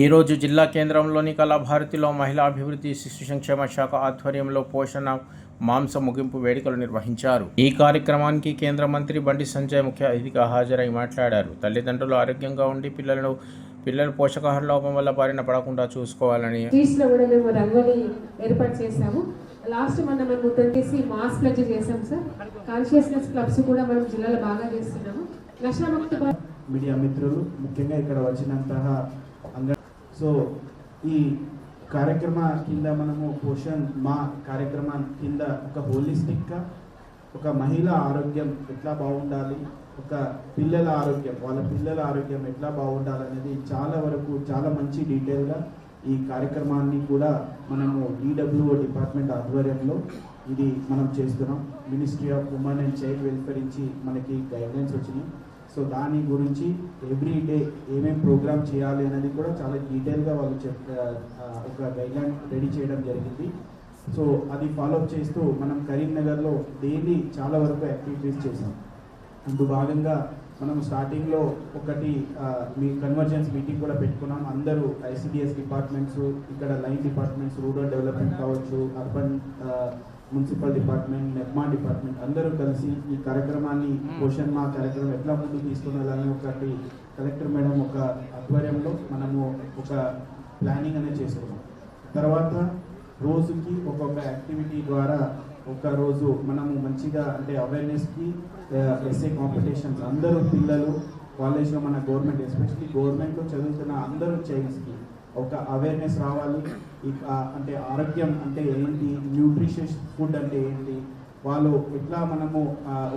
ఈరోజు జిల్లా కేంద్రంలోని కళాభారతిలో మహిళా అభివృద్ధి శిశు సంక్షేమ శాఖ ఆధ్వర్యంలో పోషణ మాంస ముగింపు వేడుకలు నిర్వహించారు. ఈ కార్యక్రమానికి కేంద్ర మంత్రి బండి సంజయ్ ముఖ్య అతిథిగా హాజరై మాట్లాడారు. తల్లిదండ్రులు ఆరోగ్యంగా ఉండి పిల్లలను పిల్లలు పోషకాహార లోపం వల్ల బారిన పడకుండా చూసుకోవాలని స్ట్రీట్స్లో కూడా మేము రంగోలి ఏర్పాటు చేశాము. లాస్ట్ మనం మేము వచ్చేసి మాస్ ప్లజ్ చేసాం సార్. కాన్షియస్నెస్ క్లబ్స్ కూడా మనం జిల్లాలో బాగా చేస్తున్నాము. నషాముక్తి మీడియా మిత్రులు ముఖ్యంగా ఇక్కడ వచ్చినంತಹ అంగ సో ఈ కార్యక్రమ కింద మనము పోషన్ మా కార్యక్రమం కింద ఒక హోలిస్టిక్గా ఒక మహిళ ఆరోగ్యం ఎట్లా బాగుండాలి ఒక పిల్లల ఆరోగ్యం వాళ్ళ పిల్లల ఆరోగ్యం ఎట్లా బాగుండాలనేది చాలా వరకు చాలా మంచి డీటెయిల్గా ఈ కార్యక్రమాన్ని కూడా మనము ఈడబ్ల్యూఓ డిపార్ట్మెంట్ ఆధ్వర్యంలో ఇది మనం చేస్తున్నాం. Ministry of women and child welfare నుంచి మనకి గైడ్లైన్స్ వచ్చినాయి. సో దాని గురించి ఎవ్రీ డే ఏమేమి ప్రోగ్రామ్ చేయాలి అనేది కూడా చాలా డీటెయిల్గా వాళ్ళు చెప్ ఒక గైడ్లైన్ రెడీ చేయడం జరిగింది. సో అది ఫాలోఅప్ చేస్తూ మనం కరీంనగర్లో డైలీ చాలా వరకు యాక్టివిటీస్ చేసాం అందు భాగంగా మనం స్టార్టింగ్లో ఒకటి మీ కన్వర్జెన్స్ మీటింగ్ కూడా పెట్టుకున్నాం. అందరూ ఐసిడిఎస్ డిపార్ట్మెంట్స్ ఇక్కడ లైన్ డిపార్ట్మెంట్స్ రూరల్ డెవలప్మెంట్ కావచ్చు urban municipal department NEPMA department అందరూ కలిసి ఈ కార్యక్రమాన్ని పోషణ్ మా కార్యక్రమం ఎట్లా ముందుకు తీసుకుని వెళ్ళాలని ఒకటి కలెక్టర్ మేడం ఒక ఆధ్వర్యంలో మనము ఒక ప్లానింగ్ అనేది చేసుకున్నాం. తర్వాత రోజుకి ఒక్కొక్క యాక్టివిటీ ద్వారా ఒక రోజు మనము మంచిగా అంటే అవేర్నెస్కి ఎస్ఏ కాంపిటీషన్స్ అందరూ పిల్లలు కాలేజ్లో మన గవర్నమెంట్ ఎస్పెషల్లీ గవర్నమెంట్లో చదువుతున్న అందరూ చైల్డ్స్కి ఒక అవేర్నెస్ రావాలి. ఈ అంటే ఆరోగ్యం అంటే ఏంటి? న్యూట్రిషియస్ ఫుడ్ అంటే ఏంటి? వాళ్ళు ఎట్లా మనము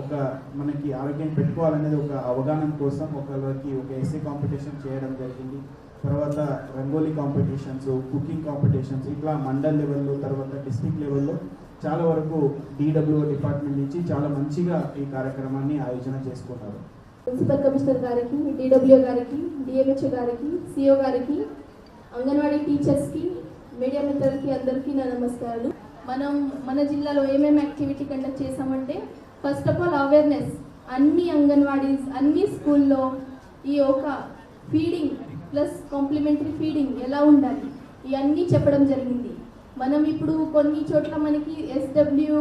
ఒక మనకి ఆరోగ్యం పెట్టుకోవాలనేది ఒక అవగాహన కోసం ఒకరికి ఒక ఎస్ఏ కాంపిటీషన్ చేయడం జరిగింది. తర్వాత రంగోలీ కాంపిటీషన్స్ కుకింగ్ కాంపిటీషన్స్ ఇట్లా మండల్ లెవెల్లో తర్వాత డిస్ట్రిక్ట్ లెవెల్లో చాలా వరకు డిడబ్ల్యూఓ డిపార్ట్మెంట్ నుంచి చాలా మంచిగా ఈ కార్యక్రమాన్ని ఆయోజన చేసుకున్నారు. ప్రిన్సిపల్ కమిషనర్ గారికి డిడబ్ల్యూ గారికి డిఎంహెచ్ఓ గారికి సిఓ గారికి అంగన్వాడీ టీచర్స్కి మీడియా మిత్రులకి అందరికీ నా నమస్కారాలు. మనం మన జిల్లాలో ఏమేమి యాక్టివిటీ కండక్ట్ చేసామంటే ఫస్ట్ ఆఫ్ ఆల్ అవేర్నెస్. అన్ని అంగన్వాడీస్ అన్ని స్కూల్లో ఈ ఒక ఫీడింగ్ ప్లస్ కాంప్లిమెంటరీ ఫీడింగ్ ఎలా ఉండాలి ఇవన్నీ చెప్పడం జరిగింది. మనం ఇప్పుడు కొన్ని చోట్ల మనకి ఎస్డబ్ల్యూ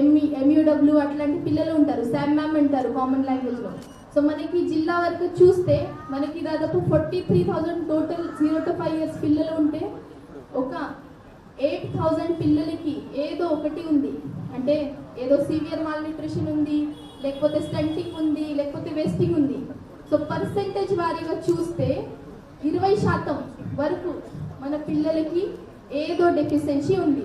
ఎంఈ ఎంయూడబ్ల్యూ అట్లాంటి పిల్లలు ఉంటారు. శామ్ మ్యామ్ అంటారు కామన్ లాంగ్వేజ్లో. సో మనకి జిల్లా వరకు చూస్తే మనకి దాదాపు forty three thousand total zero to five years పిల్లలు ఉంటే ఒక ఎయిట్ థౌజండ్ పిల్లలకి ఏదో ఒకటి ఉంది. అంటే ఏదో సివియర్ మాల్ న్యూట్రిషన్ ఉంది లేకపోతే స్టంటింగ్ ఉంది లేకపోతే వేస్టింగ్ ఉంది. సో పర్సెంటేజ్ వారీగా చూస్తే ఇరవై శాతం వరకు మన పిల్లలకి ఏదో డెఫిషియన్సీ ఉంది.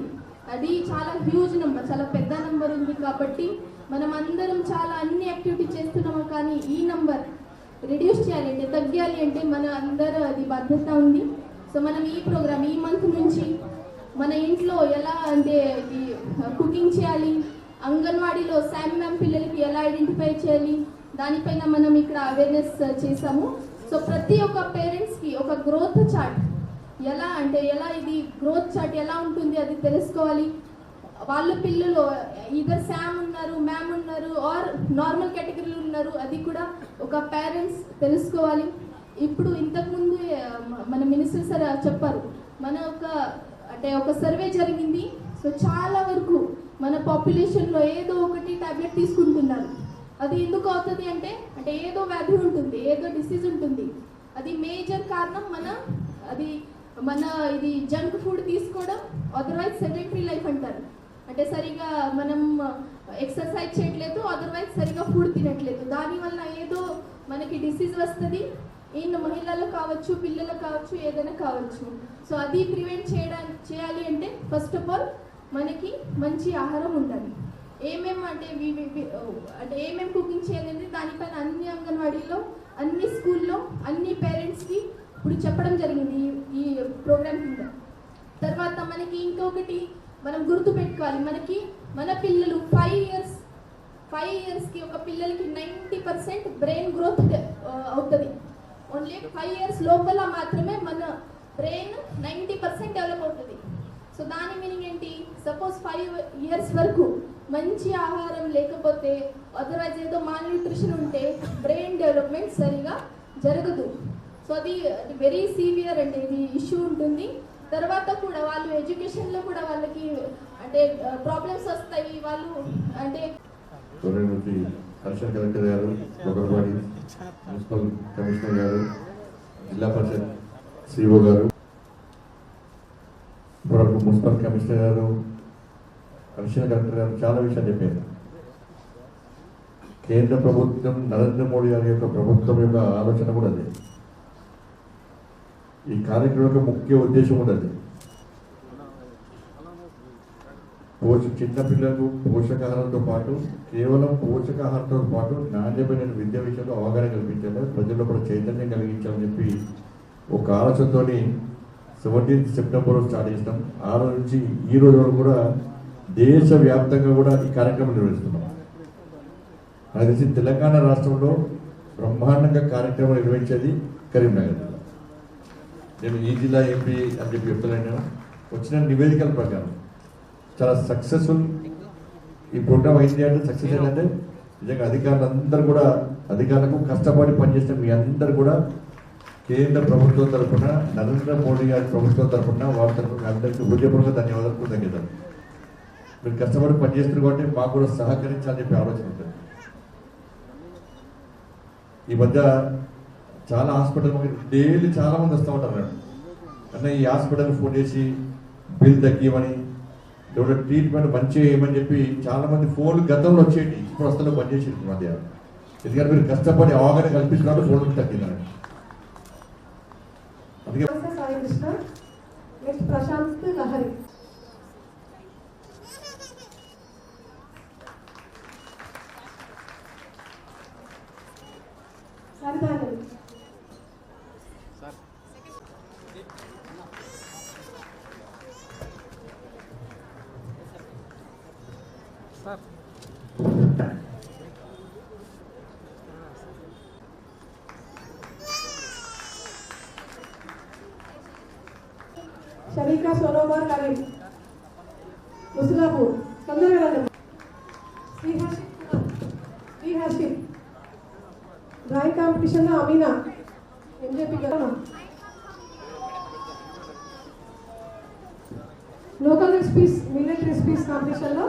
అది చాలా హ్యూజ్ నెంబర్ చాలా పెద్ద నెంబర్ ఉంది కాబట్టి మనం అందరం చాలా అన్ని యాక్టివిటీ చేస్తున్నాం. కానీ ఈ నంబర్ రిడ్యూస్ చేయాలి అంటే తగ్గాలి అంటే మన అందరూ అది బాధ్యత ఉంది. సో మనం ఈ ప్రోగ్రామ్ ఈ మంత్ నుంచి మన ఇంట్లో ఎలా అంటే ఇది కుకింగ్ చేయాలి అంగన్వాడీలో శామ్ మ్యామ్ పిల్లలకి ఎలా ఐడెంటిఫై చేయాలి దానిపైన మనం ఇక్కడ అవేర్నెస్ చేసాము సో ప్రతి ఒక్క పేరెంట్స్కి ఒక గ్రోత్ చార్ట్ ఎలా అంటే ఎలా ఇది గ్రోత్ చార్ట్ ఎలా ఉంటుంది అది తెలుసుకోవాలి. వాళ్ళ పిల్లలు ఇదర్ శామ్ ఉన్నారు మ్యామ్ ఉన్నారు ఆర్ నార్మల్ కేటగిరీలు ఉన్నారు అది కూడా ఒక పేరెంట్స్ తెలుసుకోవాలి. ఇప్పుడు ఇంతకుముందు మన మినిస్టర్ సార్ చెప్పారు మన ఒక అంటే ఒక సర్వే జరిగింది. సో చాలా వరకు మన పాపులేషన్లో ఏదో ఒకటి టాబ్లెట్ తీసుకుంటున్నారు. అది ఎందుకు అవుతుంది అంటే అంటే ఏదో వ్యాధి ఉంటుంది ఏదో డిసీజ్ ఉంటుంది. అది మేజర్ కారణం మన అది మన ఇది జంక్ ఫుడ్ తీసుకోవడం అదర్వైజ్ సెడెంటరీ లైఫ్ అంటారు. అంటే సరిగా మనం ఎక్సర్సైజ్ చేయట్లేదు అదర్వైజ్ సరిగా ఫుడ్ తినట్లేదు. దానివల్ల ఏదో మనకి డిసీజ్ వస్తుంది. ఈయన మహిళలు కావచ్చు పిల్లలు కావచ్చు ఏదైనా కావచ్చు. సో అది ప్రివెంట్ చేయడానికి చేయాలి అంటే ఫస్ట్ ఆఫ్ ఆల్ మనకి మంచి ఆహారం ఉండాలి. ఏమేం అంటే అంటే ఏమేమి కుకింగ్ చేయాలంటే దానిపైన అన్ని అంగన్వాడీలో అన్ని స్కూల్లో అన్ని పేరెంట్స్కి ఇప్పుడు చెప్పడం జరిగింది ఈ- ఈ ప్రోగ్రామ్ కింద. తర్వాత మనకి ఇంకొకటి మనం గుర్తుపెట్టుకోవాలి. మనకి మన పిల్లలు ఫైవ్ ఇయర్స్ ఫైవ్ ఇయర్స్కి ఒక పిల్లలకి నైంటీ పర్సెంట్ బ్రెయిన్ గ్రోత్ అవుతుంది. ఓన్లీ ఫైవ్ ఇయర్స్ లోపల మాత్రమే మన బ్రెయిన్ నైంటీ పర్సెంట్ డెవలప్ అవుతుంది. సో దాని మీనింగ్ ఏంటి? సపోజ్ ఫైవ్ ఇయర్స్ వరకు మంచి ఆహారం లేకపోతే అదర్వైజ్ ఏదో మాల్ న్యూట్రిషన్ ఉంటే బ్రెయిన్ డెవలప్మెంట్ సరిగా జరగదు. సో అది వెరీ సీవియర్ అంటే ఇది ఇష్యూ ఉంటుంది. తర్వాత కూడా వాళ్ళు ఎడ్యుకేషన్లో కూడా వాళ్ళకి అంటే ప్రాబ్లమ్స్ వస్తాయి వాళ్ళు అంటే గవర్నమెంట్ కలెక్టర్ గారు మున్సిపల్ కమిషనర్ గారు జిల్లా పరిషత్ సిఓ గారు ఇప్పటివరకు మున్సిపల్ కమిషనర్ గారు కమిషనర్ కలెక్టర్ గారు చాలా విషయాలు చెప్పారు. కేంద్ర ప్రభుత్వం నరేంద్ర మోడీ గారి యొక్క ప్రభుత్వం యొక్క ఆలోచన కూడా అదే. ఈ కార్యక్రమం యొక్క ముఖ్య ఉద్దేశం కూడా అది పోష చిన్నపిల్లలకు పోషకాహారంతో పాటు కేవలం పోషకాహారంతో పాటు నాణ్యమైన విద్య విషయంలో అవగాహన కల్పించాలి. ప్రజల్లో కూడా చైతన్యం కలిగించాలని చెప్పి ఒక ఆలోచనతో సెవెంటీన్త్ సెప్టెంబర్ స్టార్ట్ చేసినాం ఆ రోజు నుంచి ఈ రోజు వరకు కూడా దేశవ్యాప్తంగా కూడా ఈ కార్యక్రమం నిర్వహిస్తున్నాం. నాకు తెలిసి తెలంగాణ రాష్ట్రంలో బ్రహ్మాండంగా కార్యక్రమం నిర్వహించేది కరీంనగర్. నేను ఈ జిల్లా ఎంపీ అని చెప్పి చెప్తున్నాను వచ్చిన నివేదికల ప్రకారం చాలా సక్సెస్ఫుల్ ఈ ప్రోగ్రామ్ అయింది అంటే సక్సెస్ ఏంటంటే నిజంగా అధికారులు అందరూ కూడా అధికారులకు కష్టపడి పనిచేసిన మీ అందరు కూడా కేంద్ర ప్రభుత్వం తరఫున నరేంద్ర మోడీ గారి ప్రభుత్వం తరఫున వారి తరఫున అందరికీ హృదయపూర్వక ధన్యవాదాలు కృతజ్ఞతలు. మీరు కష్టపడి పనిచేస్తున్నారు కాబట్టి మాకు కూడా సహకరించాలని చెప్పి ఆలోచన ఉంటుంది. ఈ మధ్య చాలా హాస్పిటల్ డైలీ చాలా మంది వస్తూ ఉంటారు మేడం. అన్న ఈ హాస్పిటల్ ఫోన్ చేసి బిల్ తగ్గియమని లేదా ట్రీట్మెంట్ మంచి చేయమని చెప్పి చాలా మంది ఫోన్లు గతంలో వచ్చేటి ఇప్పుడు వస్తలో బంద్ చేసి ఈ మధ్య. ఎందుకంటే మీరు కష్టపడి అవగాహన కల్పించినప్పుడు ఫోన్లు తగ్గిందని అందుకే ప్రశాంత్ లహరి షరీకా సోనోమార్ కరీం ముసులాపూర్ తొందరగా రండి శ్రీహర్షిత్ కుమార్ శ్రీహర్షిత్ డ్రాయింగ్ కాంపిటీషన్లో అమీనా ఎంజేపీ కదా లోకల్ రెసిపీస్ మిల్లెట్ రెసిపీస్ కాంపిటీషన్లో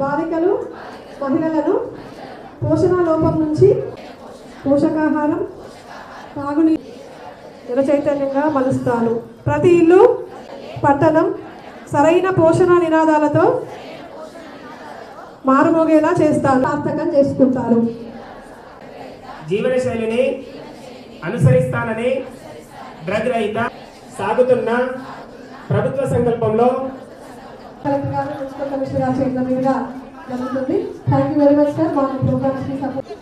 బాలికలు మహిళలను పోషణ లోపం నుంచి పోషకాహారం తాగునీ జనచైతన్యంగా మలుస్తాను ప్రతి ఇల్లు పట్టణం సరైన పోషణ నినాదాలతో మారుమోగేలా చేస్తాను సార్థకం చేసుకుంటారు. జీవనశైలిని అనుసరిస్తానని డ్రగ్ రహిత సాగుతున్న ప్రభుత్వ సంకల్పంలో కలెక్టర్ గారు మున్సిపల్ కమిషనర్ గారి చేతుల మీదుగా జరుగుతుంది. Thank you very much sir మాకు ప్రోగ్రామ్స్కి సపోర్ట్.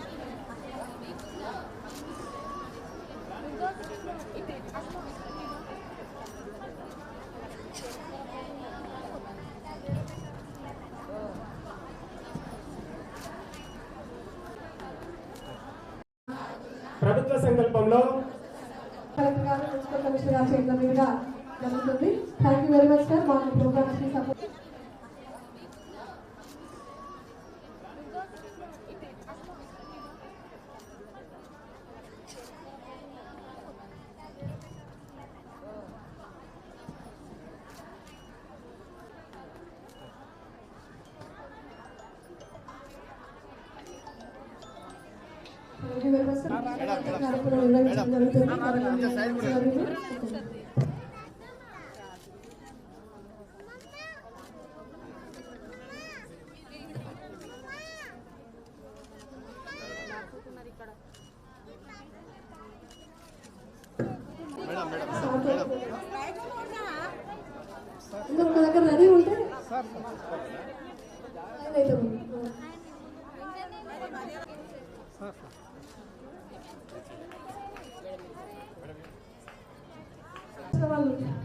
ప్రభుత్వ సంకల్పంలో కలెక్టర్ గారు మున్సిపల్ కమిషనర్ గారి చేతుల మీదుగా జరుగుతుంది. Thank you very much sir మాకు ప్రోగ్రామ్స్కి support thank you very much sir కార్యక్రమం నిర్వహించడం జరుగుతుంది కార్యక్రమం జరుగుతుంది. ఇంకా ఒక